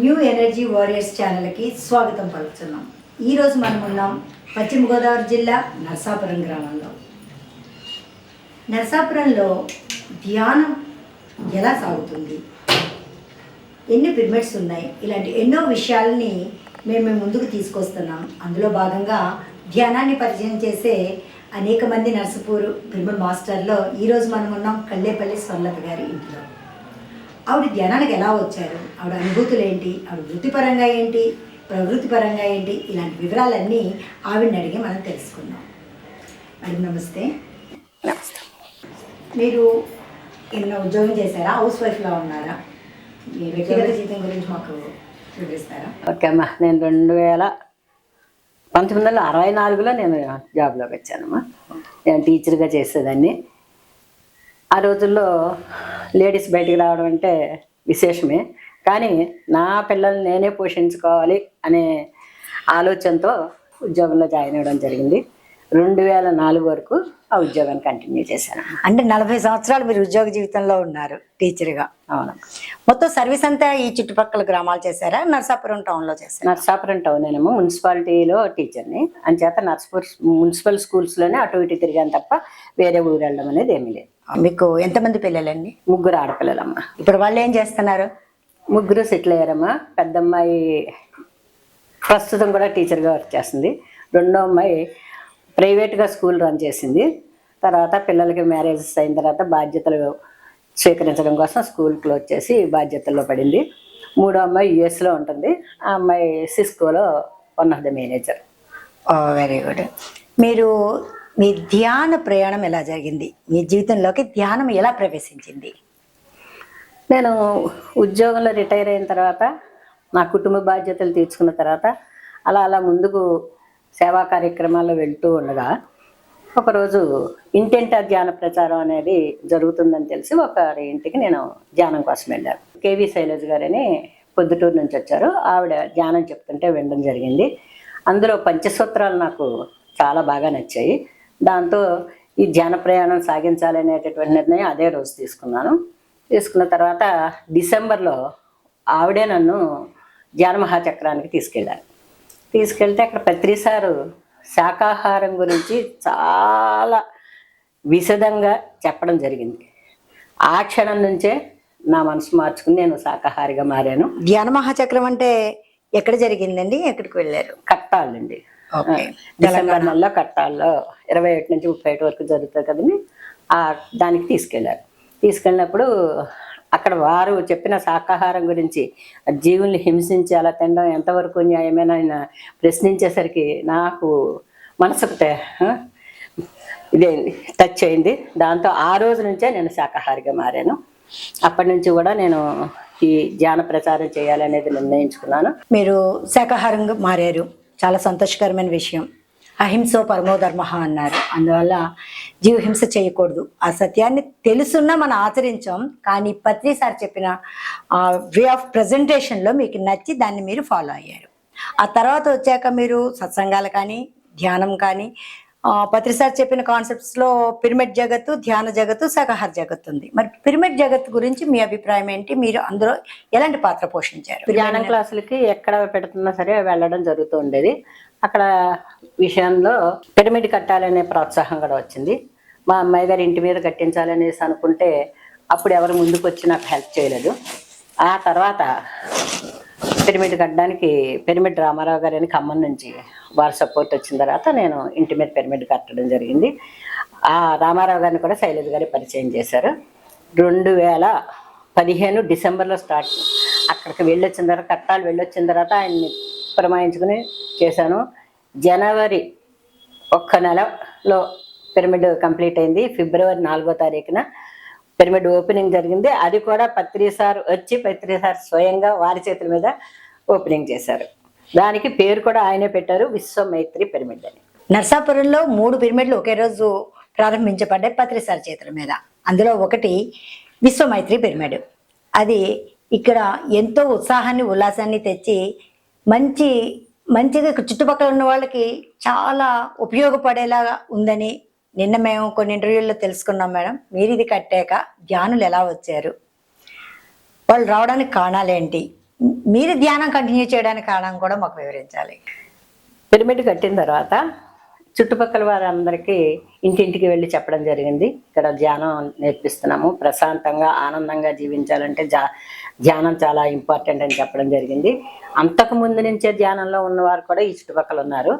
New energy warriors ఛానల్కి స్వాగతం పలుకుతున్నాం. ఈరోజు మనం ఉన్నాం పశ్చిమ గోదావరి జిల్లా నరసాపురం గ్రామంలో. నరసాపురంలో ధ్యానం ఎలా సాగుతుంది? ఎన్ని పిరమిడ్స్ ఉన్నాయి? ఇలాంటి ఎన్నో విషయాలని మేము మేము ముందుకు తీసుకొస్తున్నాం. అందులో భాగంగా ధ్యానాన్ని పరిచయం చేసే అనేక మంది నర్సపూర్ పిరమిడ్ మాస్టర్లో ఈరోజు మనం ఉన్నాం కళ్ళేపల్లి స్వర్లత గారి ఇంట్లో. ఆవిడ ధ్యానానికి ఎలా వచ్చారు? ఆవిడ అనుభూతులు ఏంటి? ఆవిడ వృత్తిపరంగా ఏంటి? ప్రవృత్తిపరంగా ఏంటి? ఇలాంటి వివరాలన్నీ ఆవిడని అడిగి మనం తెలుసుకుందాం. మేడం నమస్తే. మీరు ఏమైనా ఉద్యోగం చేశారా? హౌస్ వైఫ్లా ఉన్నారా? మీ వ్యక్తిగత జీవితం గురించి మాకు వివరిస్తారా? ఓకే అమ్మా నేను రెండు వేల పంతొమ్మిది వందల అరవై నాలుగులో నేను జాబ్లోకి వచ్చానమ్మా. నేను టీచర్గా చేసేదాన్ని. ఆ రోజుల్లో లేడీస్ బయటికి రావడం అంటే విశేషమే. కానీ నా పిల్లల్ని నేనే పోషించుకోవాలి అనే ఆలోచనతో ఉద్యోగంలో జాయిన్ అవ్వడం జరిగింది. రెండు వేల నాలుగు వరకు ఆ ఉద్యోగాన్ని కంటిన్యూ చేశాను. అంటే నలభై సంవత్సరాలు మీరు ఉద్యోగ జీవితంలో ఉన్నారు టీచర్గా. అవును. మొత్తం సర్వీస్ అంతా ఈ చుట్టుపక్కల గ్రామాలు చేశారా? నర్సాపురం టౌన్లో చేశారా? నర్సాపురం టౌన్ ఏమో మున్సిపాలిటీలో టీచర్ని. అంచేత నర్సాపూర్ మున్సిపల్ స్కూల్స్లోనే అటు ఇటు తిరిగాను తప్ప వేరే ఊరు వెళ్ళడం అనేది ఏమీ లేదు. మీకు ఎంతమంది పిల్లలండి? ముగ్గురు ఆడపిల్లలమ్మ. ఇప్పుడు వాళ్ళు ఏం చేస్తున్నారు? ముగ్గురు సెటిల్ అయ్యారమ్మ. పెద్ద అమ్మాయి ప్రస్తుతం కూడా టీచర్గా వర్క్ చేస్తుంది. రెండో అమ్మాయి ప్రైవేట్గా స్కూల్ రన్ చేసింది. తర్వాత పిల్లలకి మ్యారేజెస్ అయిన తర్వాత బాధ్యతలు స్వీకరించడం కోసం స్కూల్ క్లోజ్ చేసి బాధ్యతల్లో పడింది. మూడో అమ్మాయి యుఎస్లో ఉంటుంది. ఆ అమ్మాయి సిస్కోలో one of the manager. Very good. మీరు మీ ధ్యాన ప్రయాణం ఎలా జరిగింది? మీ జీవితంలోకి ధ్యానం ఎలా ప్రవేశించింది? నేను ఉద్యోగంలో రిటైర్ అయిన తర్వాత నా కుటుంబ బాధ్యతలు తీర్చుకున్న తర్వాత అలా అలా ముందుకు సేవా కార్యక్రమాల్లో వెళ్తూ ఉండగా ఒకరోజు ఇంటింటా ధ్యాన ప్రచారం అనేది జరుగుతుందని తెలిసి ఒక ఇంటికి నేను ధ్యానం కోసం వెళ్ళాను. కేవీ శైలజ్ గారని పొద్దుటూరు నుంచి వచ్చారు. ఆవిడ ధ్యానం చెప్తుంటే వినడం జరిగింది. అందులో పంచసూత్రాలు నాకు చాలా బాగా నచ్చాయి. దాంతో ఈ ధ్యాన ప్రయాణం సాగించాలనేటటువంటి నిర్ణయం అదే రోజు తీసుకున్నాను. తీసుకున్న తర్వాత డిసెంబర్లో ఆవిడే నన్ను ధ్యాన మహాచక్రానికి తీసుకెళ్ళారు. తీసుకెళ్తే అక్కడ పత్రి సారు శాకాహారం గురించి చాలా విశదంగా చెప్పడం జరిగింది. ఆ క్షణం నుంచే నా మనసు మార్చుకుని నేను శాకాహారిగా మారాను. ధ్యాన మహాచక్రం అంటే ఎక్కడ జరిగిందండి? ఎక్కడికి వెళ్ళారు? కట్టాలండి. డిసెంబర్ నెలలో కట్టాల్లో ఇరవై ఒకటి నుంచి ముప్పై ఒకటి వరకు జరుగుతుంది కదండి. ఆ దానికి తీసుకెళ్ళారు తీసుకెళ్ళినప్పుడు అక్కడ వారు చెప్పిన శాకాహారం గురించి జీవుల్ని హింసించి అలా తినడం ఎంతవరకు న్యాయమైన ఆయన ప్రశ్నించేసరికి నాకు మనసుకు ఇదేంది టచ్ అయింది. దాంతో ఆ రోజు నుంచే నేను శాకాహారిగా మారాను. అప్పటి నుంచి కూడా నేను ఈ ధ్యాన ప్రచారం చేయాలనేది నిర్ణయించుకున్నాను. మీరు శాకాహారంగా మారారు. చాలా సంతోషకరమైన విషయం. అహింసో పరమో ధర్మ అన్నారు. అందువల్ల జీవహింస చేయకూడదు. ఆ సత్యాన్ని తెలుసున్నా మనం ఆచరించాం కానీ పత్రి సార్ చెప్పిన వే ఆఫ్ ప్రజెంటేషన్లో మీకు నచ్చి దాన్ని మీరు ఫాలో అయ్యారు. ఆ తర్వాత వచ్చాక మీరు సత్సంగాలు కానీ ధ్యానం కానీ ఆ, పత్రి సార్ చెప్పిన కాన్సెప్ట్స్లో పిరమిడ్ జగత్తు ధ్యాన జగత్తు శాకాహార జగత్తు ఉంది. మరి పిరమిడ్ జగత్తు గురించి మీ అభిప్రాయం ఏంటి? మీరు అందులో ఎలాంటి పాత్ర పోషించారు? ధ్యానం క్లాసులకి ఎక్కడ పెడుతున్నా సరే వెళ్ళడం జరుగుతూ ఉండేది. అక్కడ విషయంలో పిరమిడ్ కట్టాలనే ప్రోత్సాహం కూడా వచ్చింది. మా అమ్మాయి గారి ఇంటి మీద కట్టించాలనేసి అనుకుంటే అప్పుడు ఎవరు ముందుకు వచ్చి నాకు హెల్ప్ చేయలేదు. ఆ తర్వాత పిరమిడ్ కట్టడానికి పిరమిడ్ రామారావు గారు అని ఖమ్మం నుంచి వారి సపోర్ట్ వచ్చిన తర్వాత నేను ఇంటి మీద పిరమిడ్ కట్టడం జరిగింది. ఆ రామారావు గారిని కూడా శైలజ గారి పరిచయం చేశారు. రెండు వేల పదిహేను డిసెంబర్లో స్టార్ట్ అక్కడికి వెళ్ళొచ్చిన తర్వాత కట్టాలు వెళ్ళొచ్చిన తర్వాత ఆయన్ని ప్రమాయించుకుని చేశాను. జనవరి ఒక్క నెలలో పిరమిడ్ కంప్లీట్ అయింది. ఫిబ్రవరి నాలుగో తారీఖున పిరమిడ్ ఓపెనింగ్ జరిగింది. అది కూడా పత్రి సార్ వచ్చి పత్రి సార్ స్వయంగా వారి చేతుల మీద ఓపెనింగ్ చేశారు. దానికి పేరు కూడా ఆయనే పెట్టారు విశ్వమైత్రి పిరమిడ్ అని. నర్సాపురంలో మూడు పిరమిడ్లు ఒకే రోజు ప్రారంభించబడ్డాయి పత్రిసార్ చేతుల మీద. అందులో ఒకటి విశ్వమైత్రి పిరమిడ్. అది ఇక్కడ ఎంతో ఉత్సాహాన్ని ఉల్లాసాన్ని తెచ్చి మంచి మంచిగా చుట్టుపక్కల ఉన్న వాళ్ళకి చాలా ఉపయోగపడేలాగా ఉందని నిన్న మేము కొన్ని ఇంటర్వ్యూల్లో తెలుసుకున్నాం మేడం. మీరు ఇది కట్టాక ధ్యానులు ఎలా వచ్చారు? వాళ్ళు రావడానికి కారణాలేంటి మీరు ధ్యానం కంటిన్యూ చేయడానికి కారణం కూడా మాకు వివరించాలి. పిరమిడ్ కట్టిన తర్వాత చుట్టుపక్కల వారందరికీ ఇంటింటికి వెళ్ళి చెప్పడం జరిగింది. ఇక్కడ ధ్యానం నేర్పిస్తున్నాము. ప్రశాంతంగా ఆనందంగా జీవించాలంటే జా ధ్యానం చాలా ఇంపార్టెంట్ అని చెప్పడం జరిగింది. అంతకు ముందు నుంచే ధ్యానంలో ఉన్నవారు కూడా ఈ చుట్టుపక్కల ఉన్నారు.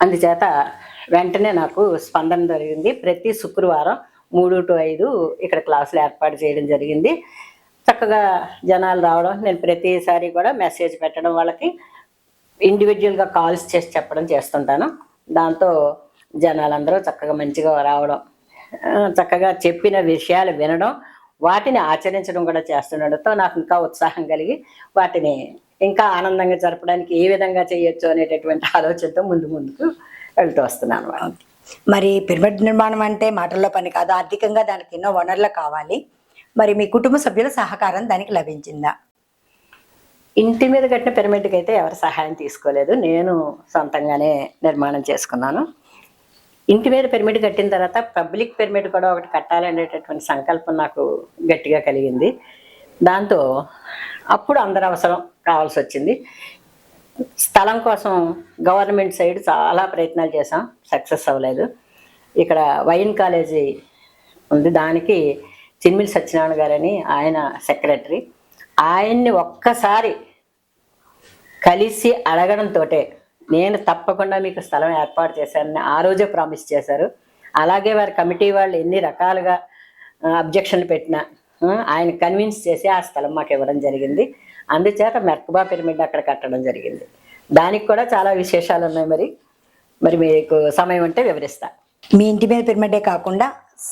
అందుచేత వెంటనే నాకు స్పందన జరిగింది. ప్రతి శుక్రవారం మూడు టు ఐదు ఇక్కడ క్లాసులు ఏర్పాటు చేయడం జరిగింది. చక్కగా జనాలు రావడం నేను ప్రతిసారి కూడా మెసేజ్ పెట్టడం వాళ్ళకి ఇండివిజువల్గా కాల్స్ చేసి చెప్పడం చేస్తుంటాను. దాంతో జనాలందరూ చక్కగా మంచిగా రావడం చక్కగా చెప్పిన విషయాలు వినడం వాటిని ఆచరించడం కూడా చేస్తుండడంతో నాకు ఇంకా ఉత్సాహం కలిగి వాటిని ఇంకా ఆనందంగా జరపడానికి ఏ విధంగా చేయొచ్చు అనేటటువంటి ఆలోచనతో ముందు ముందుకు వెళ్తూ వస్తున్నాను మరి పిరమిడ్ నిర్మాణం అంటే మాటల్లో పని కాదు ఆర్థికంగా దానికి ఎన్నో వనరులు కావాలి. మరి మీ కుటుంబ సభ్యుల సహకారం దానికి లభించిందా? ఇంటి మీద కట్టిన పిరమిడ్కి అయితే ఎవరి సహాయం తీసుకోలేదు. నేను సొంతంగానే నిర్మాణం చేసుకున్నాను. ఇంటి మీద పిరమిడ్ కట్టిన తర్వాత పబ్లిక్ పిరమిడ్ కూడా ఒకటి కట్టాలనేటటువంటి సంకల్పం నాకు గట్టిగా కలిగింది. దాంతో అప్పుడు అందరి అవసరం కావాల్సి వచ్చింది. స్థలం కోసం గవర్నమెంట్ సైడ్ చాలా ప్రయత్నాలు చేసాం సక్సెస్ అవ్వలేదు. ఇక్కడ వైన్ కాలేజీ ఉంది. దానికి చిన్మిల్ సత్యనారాయణ గారని ఆయన సెక్రటరీ. ఆయన్ని ఒక్కసారి కలిసి అడగడంతో నేను తప్పకుండా మీకు స్థలం ఏర్పాటు చేశానని ఆ రోజే ప్రామిస్ చేశారు. అలాగే వారి కమిటీ వాళ్ళు ఎన్ని రకాలుగా అబ్జెక్షన్లు పెట్టినా ఆయన కన్విన్స్ చేసి ఆ స్థలం మాకు ఇవ్వడం జరిగింది. అందుచేత మెర్కబా పిరమిడ్ అక్కడ కట్టడం జరిగింది. దానికి కూడా చాలా విశేషాలు ఉన్నాయి మరి. మరి మీకు సమయం ఉంటే వివరిస్తా. మీ ఇంటి మీద పిరమిడే కాకుండా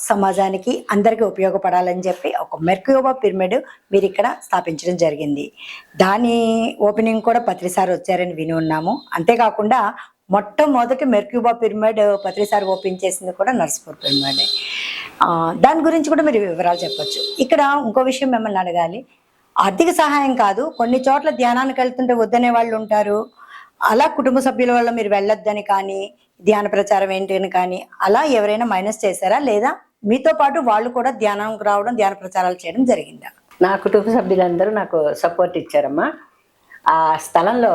సమాజానికి అందరికీ ఉపయోగపడాలని చెప్పి ఒక మెర్క్యూబా పిరమిడ్ మీరు ఇక్కడ స్థాపించడం జరిగింది. దాని ఓపెనింగ్ కూడా పత్రిసారి వచ్చారని విని ఉన్నాము. అంతేకాకుండా మొట్టమొదటి మెర్క్యూబా పిరమిడ్ పత్రిసారి ఓపెన్ చేసింది కూడా నర్సపూర్ పిరమిడ్. దాని గురించి కూడా మీరు వివరాలు చెప్పొచ్చు. ఇక్కడ ఇంకో విషయం మిమ్మల్ని అడగాలి. ఆర్థిక సహాయం కాదు కొన్ని చోట్ల ధ్యానానికి వెళ్తుంటే వద్దనే వాళ్ళు ఉంటారు. అలా కుటుంబ సభ్యుల వల్ల మీరు వెళ్ళొద్దని కానీ ధ్యాన ప్రచారం ఏంటి అని కానీ అలా ఎవరైనా మైనస్ చేశారా? లేదా మీతో పాటు వాళ్ళు కూడా ధ్యానంకి రావడం ధ్యాన ప్రచారాలు చేయడం జరిగిందా? నా కుటుంబ సభ్యులందరూ నాకు సపోర్ట్ ఇచ్చారమ్మా. ఆ స్థలంలో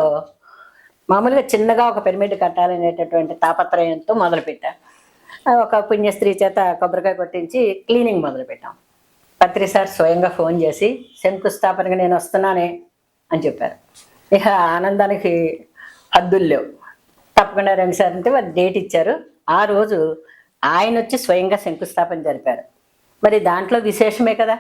మామూలుగా చిన్నగా ఒక పిరమిడ్ కట్టాలనేటటువంటి తాపత్రయంతో మొదలుపెట్టా. ఒక పుణ్యస్త్రీ చేత కొబ్బరికాయ కొట్టించి క్లీనింగ్ మొదలుపెట్టాం. పత్రి సార్ స్వయంగా ఫోన్ చేసి శంకుస్థాపనగా నేను వస్తున్నానే అని చెప్పారు. ఇక ఆనందానికి హద్దులు లేవు. తప్పకుండా రండి సార్ అంటే వారు డేట్ ఇచ్చారు. ఆ రోజు ఆయన వచ్చి స్వయంగా శంకుస్థాపన జరిపారు. మరి దాంట్లో విశేషమే కదా.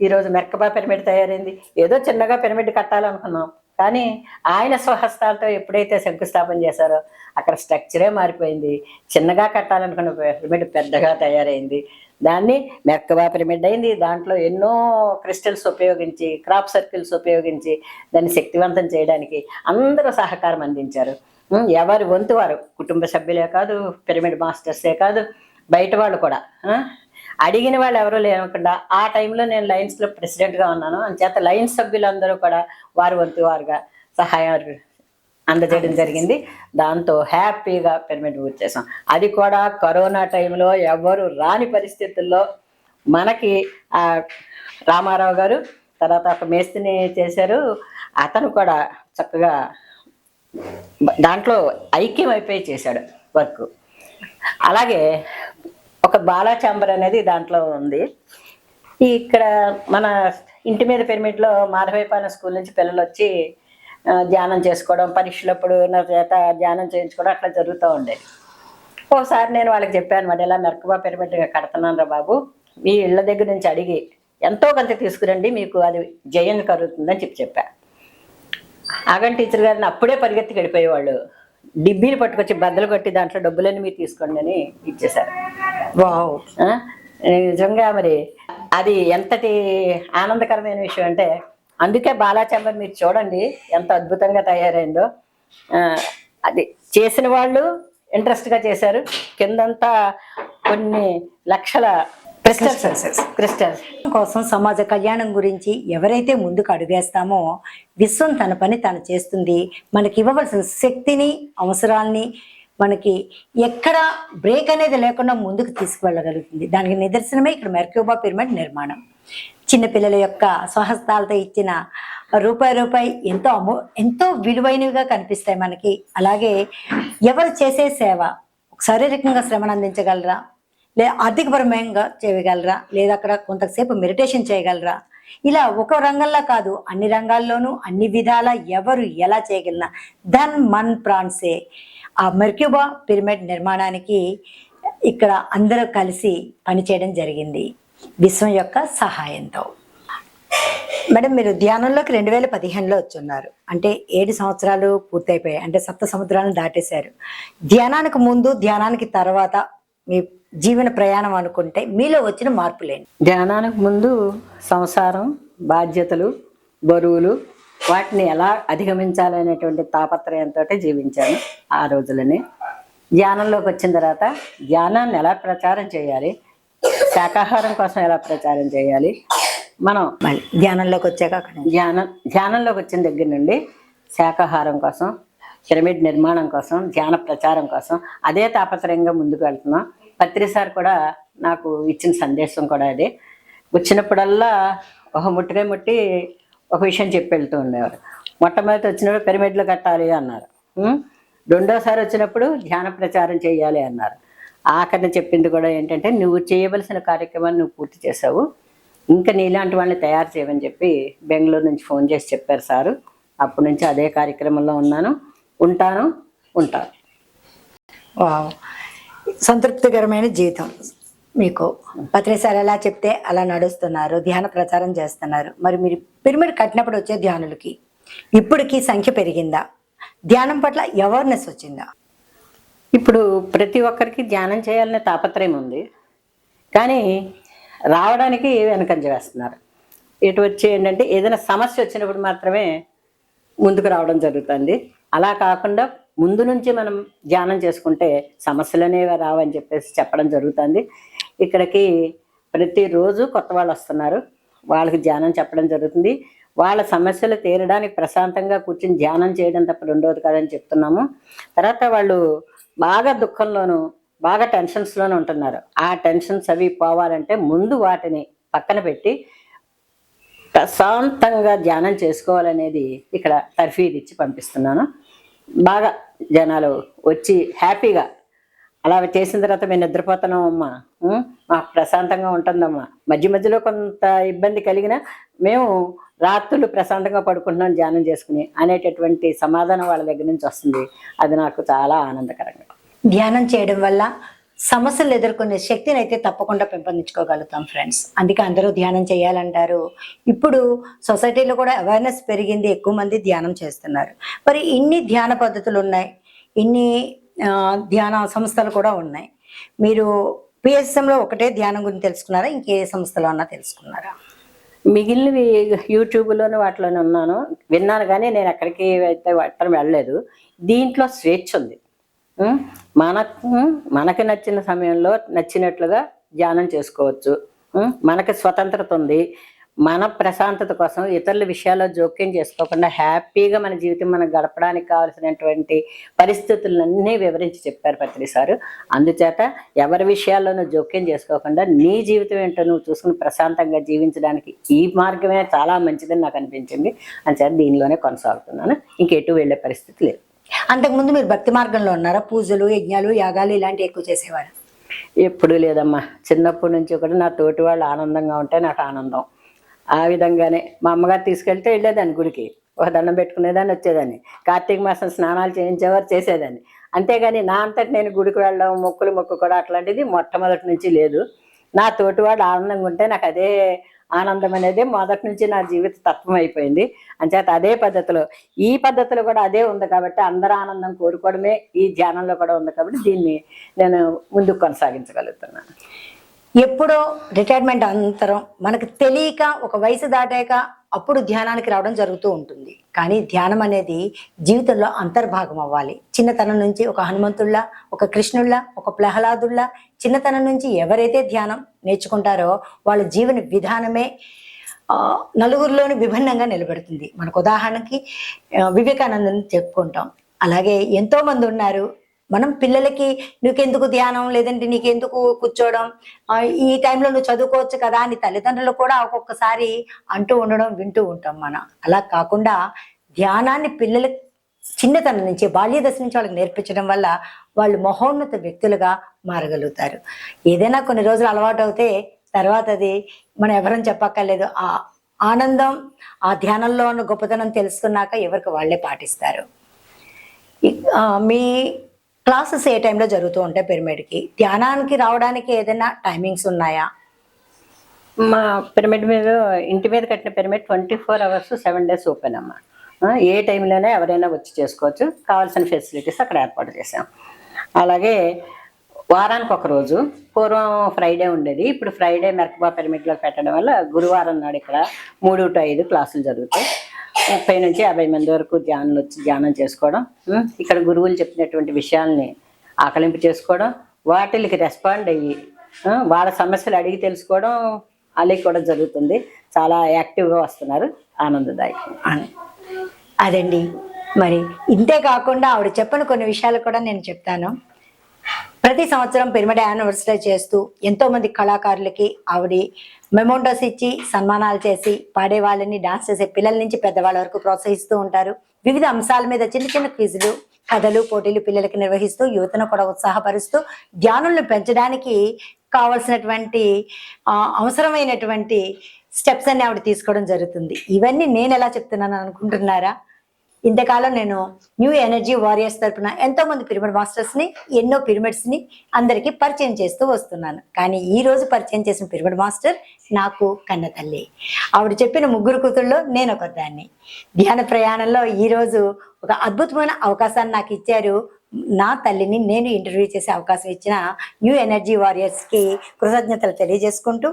ఈరోజు మెరకబా పిరమిడ్ తయారైంది. ఏదో చిన్నగా పిరమిడ్ కట్టాలనుకున్నాం. కానీ ఆయన స్వహస్తాలతో ఎప్పుడైతే శంకుస్థాపన చేశారో అక్కడ స్ట్రక్చరే మారిపోయింది. చిన్నగా కట్టాలనుకున్న పిరమిడ్ పెద్దగా తయారైంది. దాన్ని మెర్కబా పిరమిడ్ అయింది. దాంట్లో ఎన్నో క్రిస్టల్స్ ఉపయోగించి క్రాప్ సర్కిల్స్ ఉపయోగించి దాన్ని శక్తివంతం చేయడానికి అందరూ సహకారం అందించారు. ఎవరి వంతు వారు? కుటుంబ సభ్యులే కాదు పిరమిడ్ మాస్టర్సే కాదు బయట వాళ్ళు కూడా. అడిగిన వాళ్ళు ఎవరూ లేకుండా ఆ టైంలో నేను లయన్స్లో ప్రెసిడెంట్గా ఉన్నాను. అంచేత లయన్స్ సభ్యులందరూ కూడా వారి వంతు వారుగా సహాయం అందజేయడం జరిగింది. దాంతో హ్యాపీగా పిరమిడ్ పూర్తి చేసాం అది కూడా కరోనా టైంలో ఎవరు రాని పరిస్థితుల్లో మనకి ఆ రామారావు గారు తర్వాత ఒక మేస్త్రిని చేశారు. అతను కూడా చక్కగా దాంట్లో ఐక్యం అయిపోయి చేశాడు వర్క్. అలాగే ఒక బాలా చాంబర్ అనేది దాంట్లో ఉంది. ఇక్కడ మన ఇంటి మీద పిరమిడ్లో మాధవైపాన స్కూల్ నుంచి పిల్లలు వచ్చి ధ్యానం చేసుకోవడం పరీక్షలప్పుడు నా చేత ధ్యానం చేయించుకోవడం అట్లా జరుగుతూ ఉండేది. ఒకసారి నేను వాళ్ళకి చెప్పాను మరి ఇలా మెరకబా పిరమిడ్ కడుతున్నాను రా బాబు? మీ ఇళ్ళ దగ్గర నుంచి అడిగి ఎంతో కొంత తీసుకురండి మీకు అది జయం కలుగుతుందని చెప్పి చెప్పా. ఆగన్ టీచర్ గారిని అప్పుడే పరిగెత్తి గడిపోయేవాళ్ళు డిబ్బీలు పట్టుకొచ్చి బద్దలు కొట్టి దాంట్లో డబ్బులన్నీ మీరు తీసుకోండి అని ఇచ్చేశారు. వావ్? నిజంగా మరి అది ఎంతటి ఆనందకరమైన విషయం అంటే అందుకే బాలాచంబర్ మీరు చూడండి ఎంత అద్భుతంగా తయారైందో. అది చేసిన వాళ్ళు ఇంట్రెస్ట్గా చేశారు. కిందంతా కొన్ని లక్షల క్రిస్టల్స్ క్రిస్టల్స్ కోసం సమాజ కళ్యాణం గురించి ఎవరైతే ముందుకు అడుగేస్తామో విశ్వం తన పని తను చేస్తుంది. మనకి ఇవ్వవలసిన శక్తిని అవసరాల్ని మనకి ఎక్కడ బ్రేక్ అనేది లేకుండా ముందుకు తీసుకువెళ్ళగలుగుతుంది. దానికి నిదర్శనమే ఇక్కడ మెర్క్యూబా పిరమిడ్ నిర్మాణం. చిన్నపిల్లల యొక్క స్వహస్తాలతో ఇచ్చిన రూపాయి రూపాయి ఎంతో అమూ ఎంతో విలువైనవిగా కనిపిస్తాయి మనకి. అలాగే ఎవరు చేసే సేవ శారీరకంగా శ్రమను అందించగలరా? లేదా ఆర్థికపరమంగా చేయగలరా? లేదా అక్కడ కొంతసేపు మెడిటేషన్ చేయగలరా? ఇలా ఒక రంగంలో కాదు అన్ని రంగాల్లోనూ అన్ని విధాల ఎవరు ఎలా చేయగలినా ధన్ మన్ ప్రాన్సే ఆ మెర్క్యూబా పిరమిడ్ నిర్మాణానికి ఇక్కడ అందరూ కలిసి పనిచేయడం జరిగింది. విశ్వం యొక్క సహాయంతో. మేడం మీరు ధ్యానంలోకి రెండు వేల పదిహేనులో వచ్చున్నారు. అంటే ఏడు సంవత్సరాలు పూర్తయిపోయాయి. అంటే సప్త సముద్రాలను దాటేశారు. ధ్యానానికి ముందు ధ్యానానికి తర్వాత మీ జీవన ప్రయాణం అనుకుంటే మీలో వచ్చిన మార్పులేంటి? ధ్యానానికి ముందు సంసారం బాధ్యతలు బరువులు వాటిని ఎలా అధిగమించాలనేటువంటి తాపత్రయంతో జీవించాను ఆ రోజులని. ధ్యానంలోకి వచ్చిన తర్వాత ధ్యానాన్ని ఎలా ప్రచారం చేయాలి? శాకాహారం కోసం ఎలా ప్రచారం చేయాలి? మనం మళ్ళీ ధ్యానంలోకి వచ్చాక అక్కడ ధ్యానం ధ్యానంలోకి వచ్చిన దగ్గర నుండి శాకాహారం కోసం పిరమిడ్ నిర్మాణం కోసం ధ్యాన ప్రచారం కోసం అదే తాపత్రయంగా ముందుకు వెళ్తున్నాం. పత్రిసార్ కూడా నాకు ఇచ్చిన సందేశం కూడా అదే. వచ్చినప్పుడల్లా ఒక ముట్టుగా ముట్టి ఒక విషయం చెప్పి వెళ్తూ ఉండేవారు. మొట్టమొదటి వచ్చినప్పుడు పిరమిడ్లు కట్టాలి అన్నారు. రెండోసారి వచ్చినప్పుడు ధ్యాన ప్రచారం చేయాలి అన్నారు. ఆఖరిని చెప్పింది కూడా ఏంటంటే నువ్వు చేయవలసిన కార్యక్రమాన్ని నువ్వు పూర్తి చేసావు ఇంకా నీలాంటి వాళ్ళని తయారు చేయమని చెప్పి బెంగళూరు నుంచి ఫోన్ చేసి చెప్పారు సారు. అప్పటి నుంచి అదే కార్యక్రమంలో ఉన్నాను. ఉంటాను. ఉంటాను. వావ్. సంతృప్తికరమైన జీవితం మీకు. పత్రిసారి ఎలా చెప్తే అలా నడుస్తున్నారు ధ్యాన ప్రచారం చేస్తున్నారు. మరి మీరు పిరమిడ్ కట్టినప్పుడు వచ్చే ధ్యానులకి ఇప్పటికి సంఖ్య పెరిగిందా? ధ్యానం పట్ల అవేర్నెస్ వచ్చిందా? ఇప్పుడు ప్రతి ఒక్కరికి ధ్యానం చేయాలనే తాపత్రయం ఉంది. కానీ రావడానికి వెనకంజ వేస్తున్నారు. ఇటు వచ్చి ఏంటంటే ఏదైనా సమస్య వచ్చినప్పుడు మాత్రమే ముందుకు రావడం జరుగుతుంది. అలా కాకుండా ముందు నుంచి మనం ధ్యానం చేసుకుంటే సమస్యలు అనేవి రావని చెప్పేసి చెప్పడం జరుగుతుంది. ఇక్కడికి ప్రతిరోజు కొత్త వాళ్ళు వస్తున్నారు. వాళ్ళకి ధ్యానం చెప్పడం జరుగుతుంది. వాళ్ళ సమస్యలు తీరడానికి ప్రశాంతంగా కూర్చుని ధ్యానం చేయడం తప్ప రెండోది కాదని చెప్తున్నాము. తర్వాత వాళ్ళు బాగా దుఃఖంలోనూ బాగా టెన్షన్స్లోనూ ఉంటున్నారు. ఆ టెన్షన్స్ అవి పోవాలంటే ముందు వాటిని పక్కన పెట్టి ప్రశాంతంగా ధ్యానం చేసుకోవాలనేది ఇక్కడ తర్ఫీదు ఇచ్చి పంపిస్తున్నాను. బాగా జనాలు వచ్చి హ్యాపీగా. అలా చేసిన తర్వాత మేము నిద్రపోతున్నాం అమ్మా. మాకు ప్రశాంతంగా ఉంటుందమ్మా. మధ్య మధ్యలో కొంత ఇబ్బంది కలిగినా మేము రాత్రులు ప్రశాంతంగా పడుకుంటున్నాం ధ్యానం చేసుకుని అనేటటువంటి సమాధానం వాళ్ళ దగ్గర నుంచి వస్తుంది. అది నాకు చాలా ఆనందకరంగా. ధ్యానం చేయడం వల్ల సమస్యలు ఎదుర్కొనే శక్తిని అయితే తప్పకుండా పెంపొందించుకోగలుగుతాం ఫ్రెండ్స్ అందుకే అందరూ ధ్యానం చేయాలంటారు. ఇప్పుడు సొసైటీలో కూడా అవేర్నెస్ పెరిగింది ఎక్కువ మంది ధ్యానం చేస్తున్నారు. మరి ఇన్ని ధ్యాన పద్ధతులు ఉన్నాయి ఇన్ని ధ్యాన సంస్థలు కూడా ఉన్నాయి. మీరు పిఎస్ఎంలో ఒకటే ధ్యానం గురించి తెలుసుకున్నారా? ఇంకే సంస్థలో అన్నా తెలుసుకున్నారా? మిగిలినవి యూట్యూబ్లోనే వాటిలోనే ఉన్నాను. విన్నాను కానీ నేను ఎక్కడికి అయితే వాటిని వెళ్ళలేదు. దీంట్లో స్వేచ్ఛ ఉంది. మనకు మనకి నచ్చిన సమయంలో నచ్చినట్లుగా ధ్యానం చేసుకోవచ్చు. మనకి స్వతంత్రత ఉంది. మన ప్రశాంతత కోసం ఇతరుల విషయాల్లో జోక్యం చేసుకోకుండా హ్యాపీగా మన జీవితం మనం గడపడానికి కావాల్సినటువంటి పరిస్థితులన్నీ వివరించి చెప్పారు పత్రి సారు. అందుచేత ఎవరి విషయాల్లోనూ జోక్యం చేసుకోకుండా నీ జీవితం ఏంటో నువ్వు చూసుకుని ప్రశాంతంగా జీవించడానికి ఈ మార్గమే చాలా మంచిదని నాకు అనిపించింది. అంచేత దీనిలోనే కొనసాగుతున్నాను. ఇంకెటు వెళ్ళే పరిస్థితి లేదు. అంతకుముందు మీరు భక్తి మార్గంలో ఉన్నారా? పూజలు యజ్ఞాలు యాగాలు ఇలాంటివి ఎక్కువ చేసేవారు? ఎప్పుడు లేదమ్మా. చిన్నప్పటి నుంచి కూడా నా తోటి వాళ్ళు ఆనందంగా ఉంటే నాకు ఆనందం. ఆ విధంగానే మా అమ్మగారు తీసుకెళ్తే వెళ్ళేదాన్ని గుడికి. ఒక దండం పెట్టుకునేదాన్ని వచ్చేదాన్ని. కార్తీక మాసం స్నానాలు చేయించేవారు చేసేదాన్ని. అంతేగాని నా అంతటి నేను గుడికి వెళ్ళడం మొక్కులు మొక్కు కూడా అట్లాంటిది మొట్టమొదటి నుంచి లేదు. నా తోటి వాళ్ళు ఆనందంగా ఉంటే నాకు అదే ఆనందం అనేది మొదటి నుంచి నా జీవిత తత్వం అయిపోయింది. అంచేత అదే పద్ధతిలో ఈ పద్ధతిలో కూడా అదే ఉంది కాబట్టి అందరూ ఆనందం కోరుకోవడమే ఈ ధ్యానంలో కూడా ఉంది కాబట్టి దీన్ని నేను ముందుకు కొనసాగించగలుగుతున్నాను. ఎప్పుడో రిటైర్మెంట్ అనంతరం మనకు తెలియక ఒక వయసు దాటాక అప్పుడు ధ్యానానికి రావడం జరుగుతూ ఉంటుంది. కానీ ధ్యానం అనేది జీవితంలో అంతర్భాగం అవ్వాలి. చిన్నతనం నుంచి ఒక హనుమంతుళ్ళ ఒక కృష్ణుళ్ళ ఒక ప్రహ్లాదుళ్ళ చిన్నతనం నుంచి ఎవరైతే ధ్యానం నేర్చుకుంటారో వాళ్ళ జీవన విధానమే నలుగురిలోని విభిన్నంగా నిలబెడుతుంది. మనకు ఉదాహరణకి వివేకానందని చెప్పుకుంటాం. అలాగే ఎంతోమంది ఉన్నారు. మనం పిల్లలకి నీకెందుకు ధ్యానం? లేదంటే నీకెందుకు కూర్చోవడం? ఈ టైంలో నువ్వు చదువుకోవచ్చు కదా అని తల్లిదండ్రులు కూడా ఒక్కొక్కసారి అంటూ ఉండడం వింటూ ఉంటాం మనం. అలా కాకుండా ధ్యానాన్ని పిల్లలకి చిన్నతనం నుంచి బాల్య దశ నుంచి వాళ్ళకి నేర్పించడం వల్ల వాళ్ళు మహోన్నత వ్యక్తులుగా మారగలుగుతారు. ఏదైనా కొన్ని రోజులు అలవాటు అవుతే తర్వాత అది మనం ఎవరని చెప్పక్కర్లేదు. ఆ ఆనందం ఆ ధ్యానంలో ఉన్న గొప్పతనం తెలుసుకున్నాక ఎవరికి వాళ్ళే పాటిస్తారు. మీ క్లాసెస్ ఏ టైంలో జరుగుతూ ఉంటాయి పిరమిడ్కి? ధ్యానానికి రావడానికి ఏదైనా టైమింగ్స్ ఉన్నాయా? మా పిరమిడ్ మీద ఇంటి మీద కట్టిన pyramid twenty four hours seven days open అమ్మా. ఏ టైంలోనే ఎవరైనా వచ్చి చేసుకోవచ్చు. కావాల్సిన ఫెసిలిటీస్ అక్కడ ఏర్పాటు చేసాం అలాగే వారానికి ఒక రోజు పూర్వం ఫ్రైడే ఉండేది. ఇప్పుడు ఫ్రైడే మెరకబా పిరమిడ్లో పెట్టడం వల్ల గురువారం నాడు ఇక్కడ మూడు టు ఐదు క్లాసులు జరుగుతాయి. ముప్పై నుంచి యాభై మంది వరకు ధ్యానం వచ్చి ధ్యానం చేసుకోవడం ఇక్కడ గురువులు చెప్పినటువంటి విషయాల్ని ఆకలింపు చేసుకోవడం వాటికి రెస్పాండ్ అయ్యి వాళ్ళ సమస్యలు అడిగి తెలుసుకోవడం అలాగే కూడా జరుగుతుంది. చాలా యాక్టివ్గా వస్తున్నారు. ఆనందదాయకం. అని అదండి. మరి ఇంతే కాకుండా ఆవిడ చెప్పని కొన్ని విషయాలు కూడా నేను చెప్తాను. ప్రతి సంవత్సరం పిరమిడ్ యానివర్సరీ చేస్తూ ఎంతో మంది కళాకారులకి ఆవిడ మెమోండోస్ ఇచ్చి సన్మానాలు చేసి పాడే వాళ్ళని డాన్స్ చేసే పిల్లల నుంచి పెద్దవాళ్ళ వరకు ప్రోత్సహిస్తూ ఉంటారు. వివిధ అంశాల మీద చిన్న చిన్న క్విజులు కథలు పోటీలు పిల్లలకి నిర్వహిస్తూ యువతను కూడా ఉత్సాహపరుస్తూ ధ్యానులను పెంచడానికి కావలసినటువంటి అవసరమైనటువంటి స్టెప్స్ అన్ని ఆవిడ తీసుకోవడం జరుగుతుంది. ఇవన్నీ నేను ఎలా చెప్తున్నాను అనుకుంటున్నారా? ఇంతకాలం నేను న్యూ ఎనర్జీ వారియర్స్ తరపున ఎంతో మంది పిరమిడ్ మాస్టర్స్ని ఎన్నో పిరమిడ్స్ని అందరికీ పరిచయం చేస్తూ వస్తున్నాను. కానీ ఈ రోజు పరిచయం చేసిన పిరమిడ్ మాస్టర్ నాకు కన్న తల్లి. ఆవిడ చెప్పిన ముగ్గురు కూతుళ్ళలో నేను ఒక దాన్ని ధ్యాన ప్రయాణంలో ఈ రోజు ఒక అద్భుతమైన అవకాశాన్ని నాకు ఇచ్చారు. నా తల్లిని నేను ఇంటర్వ్యూ చేసే అవకాశం ఇచ్చిన న్యూ ఎనర్జీ వారియర్స్కి కృతజ్ఞతలు తెలియజేసుకుంటూ